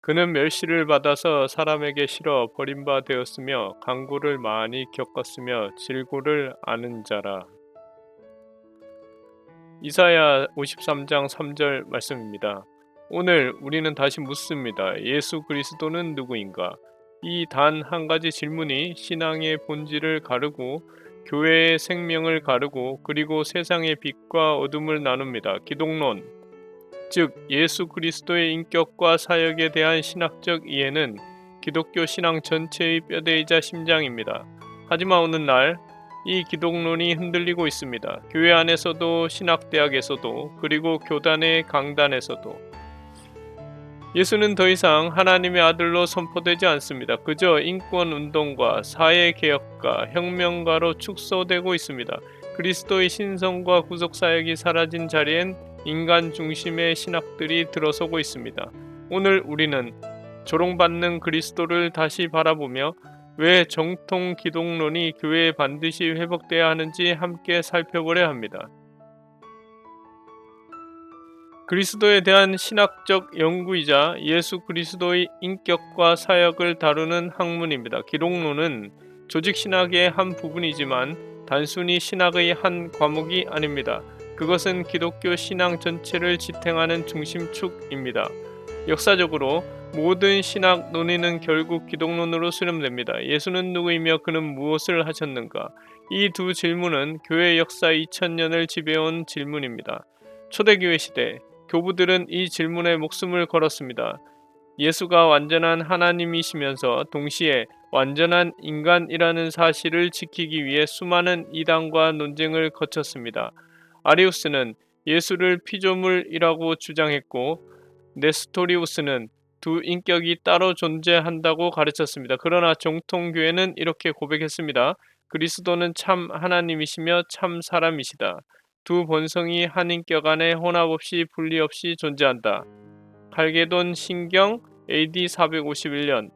그는 멸시를 받아서 사람에게 실어 버림바 되었으며 강구를 많이 겪었으며 질고를 아는 자라. 이사야 53장 3절 말씀입니다. 오늘 우리는 다시 묻습니다. 예수 그리스도는 누구인가? 이 단 한 가지 질문이 신앙의 본질을 가르고 교회의 생명을 가르고 그리고 세상의 빛과 어둠을 나눕니다. 기독론 즉 예수 그리스도의 인격과 사역에 대한 신학적 이해는 기독교 신앙 전체의 뼈대이자 심장입니다. 하지만 어느 날이 기독론이 흔들리고 있습니다. 교회 안에서도 신학대학에서도 그리고 교단의 강단에서도 예수는 더 이상 하나님의 아들로 선포되지 않습니다. 그저 인권 운동과 사회 개혁가, 혁명가로 축소되고 있습니다. 그리스도의 신성과 구속 사역이 사라진 자리엔 인간 중심의 신학들이 들어서고 있습니다. 오늘 우리는 조롱받는 그리스도를 다시 바라보며 왜 정통 기독론이 교회에 반드시 회복돼야 하는지 함께 살펴보려 합니다. 그리스도에 대한 신학적 연구이자 예수 그리스도의 인격과 사역을 다루는 학문입니다. 기독론은 조직 신학의 한 부분이지만 단순히 신학의 한 과목이 아닙니다. 그것은 기독교 신앙 전체를 지탱하는 중심축입니다. 역사적으로 모든 신학 논의는 결국 기독론으로 수렴됩니다. 예수는 누구이며 그는 무엇을 하셨는가? 이 두 질문은 교회 역사 2000년을 지배해온 질문입니다. 초대교회 시대 교부들은 이 질문에 목숨을 걸었습니다. 예수가 완전한 하나님이시면서 동시에 완전한 인간이라는 사실을 지키기 위해 수많은 이단과 논쟁을 거쳤습니다. 아리우스는 예수를 피조물이라고 주장했고 네스토리우스는 두 인격이 따로 존재한다고 가르쳤습니다. 그러나 정통교회는 이렇게 고백했습니다. 그리스도는 참 하나님이시며 참 사람이시다. 두 본성이 한 인격 안에 혼합 없이 분리 없이 존재한다. 칼게돈 신경 AD 451년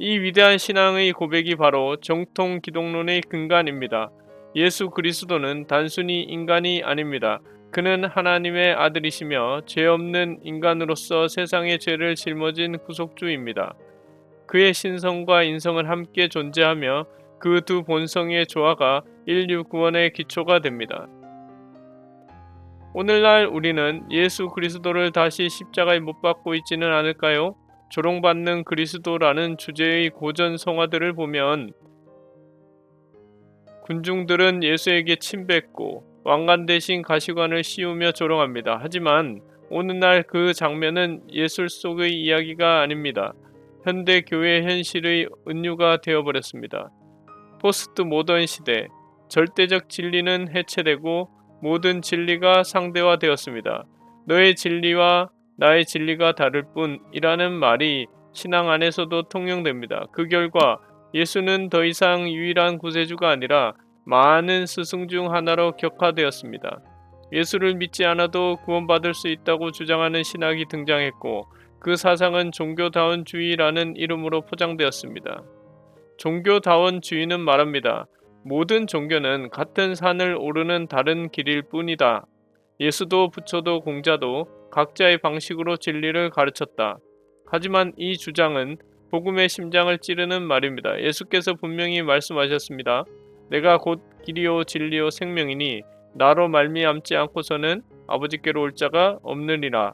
이 위대한 신앙의 고백이 바로 정통 기독론의 근간입니다. 예수 그리스도는 단순히 인간이 아닙니다. 그는 하나님의 아들이시며 죄 없는 인간으로서 세상의 죄를 짊어진 구속주입니다. 그의 신성과 인성은 함께 존재하며 그 두 본성의 조화가 인류 구원의 기초가 됩니다. 오늘날 우리는 예수 그리스도를 다시 십자가에 못 박고 있지는 않을까요? 조롱받는 그리스도라는 주제의 고전 성화들을 보면 군중들은 예수에게 침뱉고 왕관 대신 가시관을 씌우며 조롱합니다. 하지만 오늘날 그 장면은 예술 속의 이야기가 아닙니다. 현대 교회 현실의 은유가 되어버렸습니다. 포스트 모던 시대, 절대적 진리는 해체되고 모든 진리가 상대화되었습니다. 너의 진리와 나의 진리가 다를 뿐이라는 말이 신앙 안에서도 통용됩니다. 그 결과 예수는 더 이상 유일한 구세주가 아니라 많은 스승 중 하나로 격화되었습니다. 예수를 믿지 않아도 구원받을 수 있다고 주장하는 신학이 등장했고 그 사상은 종교다원주의라는 이름으로 포장되었습니다. 종교다원주의는 말합니다. 모든 종교는 같은 산을 오르는 다른 길일 뿐이다. 예수도 부처도 공자도 각자의 방식으로 진리를 가르쳤다. 하지만 이 주장은 복음의 심장을 찌르는 말입니다. 예수께서 분명히 말씀하셨습니다. 내가 곧 길이요 진리요 생명이니 나로 말미암지 않고서는 아버지께로 올 자가 없느니라.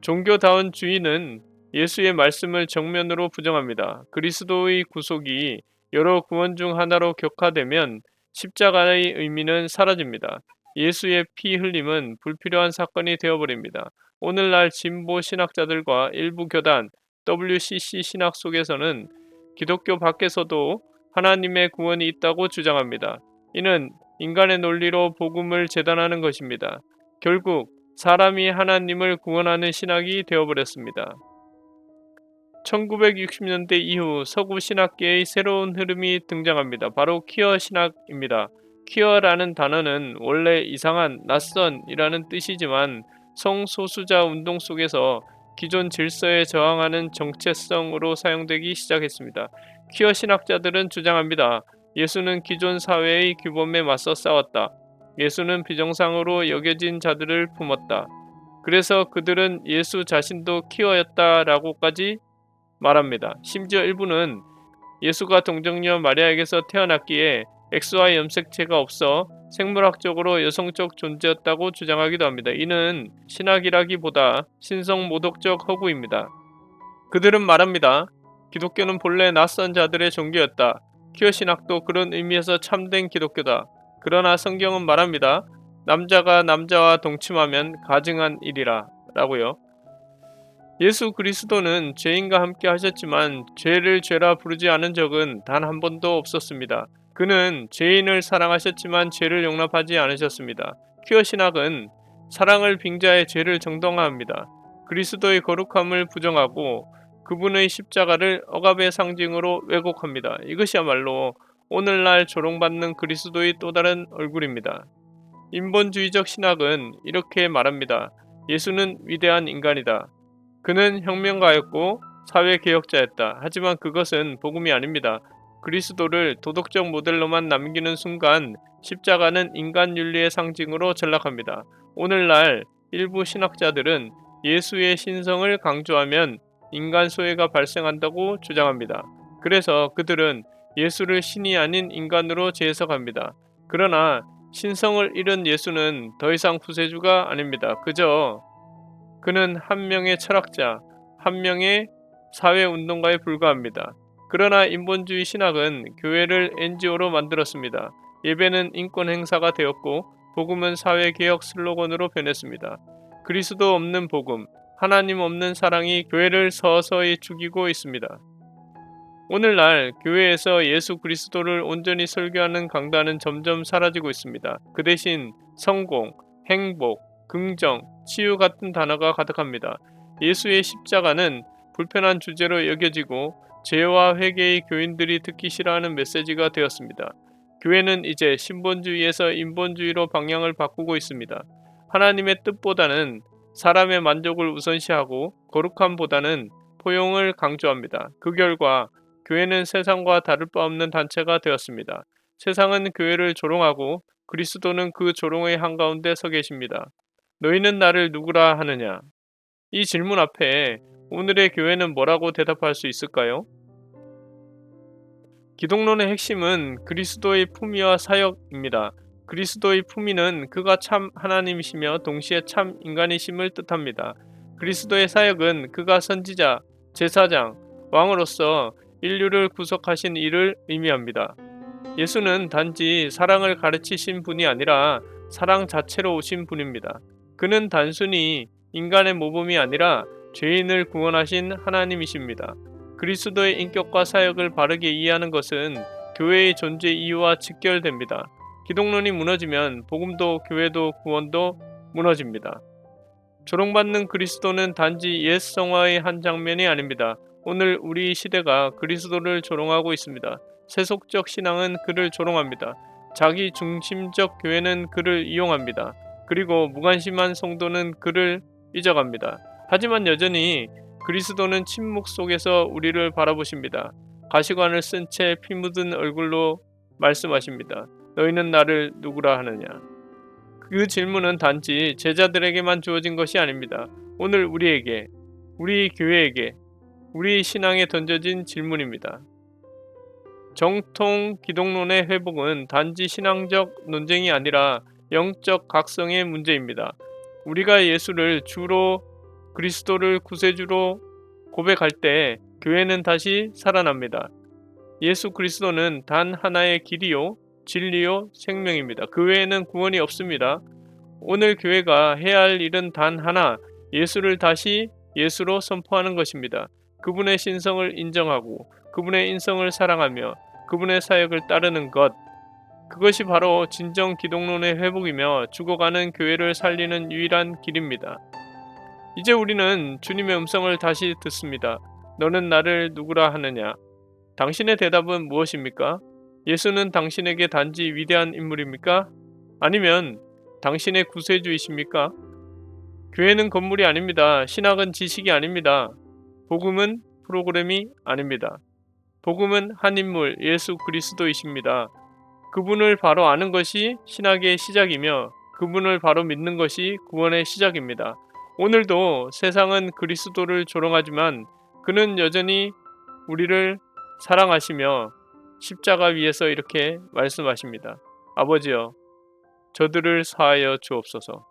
종교다운 주의는 예수의 말씀을 정면으로 부정합니다. 그리스도의 구속이 여러 구원 중 하나로 격화되면 십자가의 의미는 사라집니다. 예수의 피 흘림은 불필요한 사건이 되어버립니다. 오늘날 진보 신학자들과 일부 교단 WCC 신학 속에서는 기독교 밖에서도 하나님의 구원이 있다고 주장합니다. 이는 인간의 논리로 복음을 재단하는 것입니다. 결국 사람이 하나님을 구원하는 신학이 되어버렸습니다. 1960년대 이후 서구 신학계의 새로운 흐름이 등장합니다. 바로 퀴어 신학입니다. 퀴어라는 단어는 원래 이상한, 낯선이라는 뜻이지만 성소수자 운동 속에서 기존 질서에 저항하는 정체성으로 사용되기 시작했습니다. 퀴어 신학자들은 주장합니다. 예수는 기존 사회의 규범에 맞서 싸웠다. 예수는 비정상으로 여겨진 자들을 품었다. 그래서 그들은 예수 자신도 키워였다라고까지 말합니다. 심지어 일부는 예수가 동정녀 마리아에게서 태어났기에 X와 염색체가 없어 생물학적으로 여성적 존재였다고 주장하기도 합니다. 이는 신학이라기보다 신성 모독적 허구입니다. 그들은 말합니다. 기독교는 본래 낯선 자들의 종교였다. 퀴어 신학도 그런 의미에서 참된 기독교다. 그러나 성경은 말합니다. 남자가 남자와 동침하면 가증한 일이라 라고요. 예수 그리스도는 죄인과 함께 하셨지만 죄를 죄라 부르지 않은 적은 단 한 번도 없었습니다. 그는 죄인을 사랑하셨지만 죄를 용납하지 않으셨습니다. 퀴어 신학은 사랑을 빙자해 죄를 정당화합니다. 그리스도의 거룩함을 부정하고 그분의 십자가를 억압의 상징으로 왜곡합니다. 이것이야말로 오늘날 조롱받는 그리스도의 또 다른 얼굴입니다. 인본주의적 신학은 이렇게 말합니다. 예수는 위대한 인간이다. 그는 혁명가였고 사회개혁자였다. 하지만 그것은 복음이 아닙니다. 그리스도를 도덕적 모델로만 남기는 순간 십자가는 인간 윤리의 상징으로 전락합니다. 오늘날 일부 신학자들은 예수의 신성을 강조하면 인간 소외가 발생한다고 주장합니다. 그래서 그들은 예수를 신이 아닌 인간으로 재해석합니다. 그러나 신성을 잃은 예수는 더 이상 구세주가 아닙니다. 그저 그는 한 명의 철학자, 한 명의 사회운동가에 불과합니다. 그러나 인본주의 신학은 교회를 NGO로 만들었습니다. 예배는 인권 행사가 되었고 복음은 사회 개혁 슬로건으로 변했습니다. 그리스도 없는 복음, 하나님 없는 사랑이 교회를 서서히 죽이고 있습니다. 오늘날 교회에서 예수 그리스도를 온전히 설교하는 강단은 점점 사라지고 있습니다. 그 대신 성공, 행복, 긍정, 치유 같은 단어가 가득합니다. 예수의 십자가는 불편한 주제로 여겨지고 죄와 회개의 교인들이 듣기 싫어하는 메시지가 되었습니다. 교회는 이제 신본주의에서 인본주의로 방향을 바꾸고 있습니다. 하나님의 뜻보다는 사람의 만족을 우선시하고 거룩함보다는 포용을 강조합니다. 그 결과 교회는 세상과 다를 바 없는 단체가 되었습니다. 세상은 교회를 조롱하고 그리스도는 그 조롱의 한가운데 서 계십니다. 너희는 나를 누구라 하느냐? 이 질문 앞에 오늘의 교회는 뭐라고 대답할 수 있을까요? 기독론의 핵심은 그리스도의 품위와 사역입니다. 그리스도의 품위는 그가 참 하나님이시며 동시에 참 인간이심을 뜻합니다. 그리스도의 사역은 그가 선지자, 제사장, 왕으로서 인류를 구속하신 일을 의미합니다. 예수는 단지 사랑을 가르치신 분이 아니라 사랑 자체로 오신 분입니다. 그는 단순히 인간의 모범이 아니라 죄인을 구원하신 하나님이십니다. 그리스도의 인격과 사역을 바르게 이해하는 것은 교회의 존재 이유와 직결됩니다. 기독론이 무너지면 복음도 교회도 구원도 무너집니다. 조롱받는 그리스도는 단지 옛 성화의 한 장면이 아닙니다. 오늘 우리 시대가 그리스도를 조롱하고 있습니다. 세속적 신앙은 그를 조롱합니다. 자기 중심적 교회는 그를 이용합니다. 그리고 무관심한 성도는 그를 잊어갑니다. 하지만 여전히 그리스도는 침묵 속에서 우리를 바라보십니다. 가시관을 쓴 채 피 묻은 얼굴로 말씀하십니다. 너희는 나를 누구라 하느냐? 그 질문은 단지 제자들에게만 주어진 것이 아닙니다. 오늘 우리에게, 우리 교회에게, 우리 신앙에 던져진 질문입니다. 정통 기독론의 회복은 단지 신앙적 논쟁이 아니라 영적 각성의 문제입니다. 우리가 예수를 주로 그리스도를 구세주로 고백할 때 교회는 다시 살아납니다. 예수 그리스도는 단 하나의 길이요, 진리요, 생명입니다. 그 외에는 구원이 없습니다. 오늘 교회가 해야 할 일은 단 하나, 예수를 다시 예수로 선포하는 것입니다. 그분의 신성을 인정하고 그분의 인성을 사랑하며 그분의 사역을 따르는 것. 그것이 바로 진정 기독론의 회복이며 죽어가는 교회를 살리는 유일한 길입니다. 이제 우리는 주님의 음성을 다시 듣습니다. 너는 나를 누구라 하느냐? 당신의 대답은 무엇입니까? 예수는 당신에게 단지 위대한 인물입니까? 아니면 당신의 구세주이십니까? 교회는 건물이 아닙니다. 신학은 지식이 아닙니다. 복음은 프로그램이 아닙니다. 복음은 한 인물 예수 그리스도이십니다. 그분을 바로 아는 것이 신학의 시작이며 그분을 바로 믿는 것이 구원의 시작입니다. 오늘도 세상은 그리스도를 조롱하지만 그는 여전히 우리를 사랑하시며 십자가 위에서 이렇게 말씀하십니다. 아버지여, 저들을 사하여 주옵소서.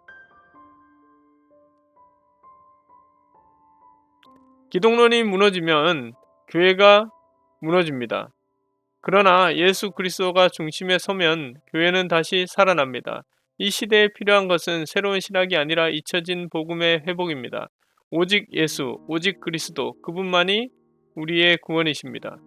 기독론이 무너지면 교회가 무너집니다. 그러나 예수 그리스도가 중심에 서면 교회는 다시 살아납니다. 이 시대에 필요한 것은 새로운 신학이 아니라 잊혀진 복음의 회복입니다. 오직 예수, 오직 그리스도, 그분만이 우리의 구원이십니다.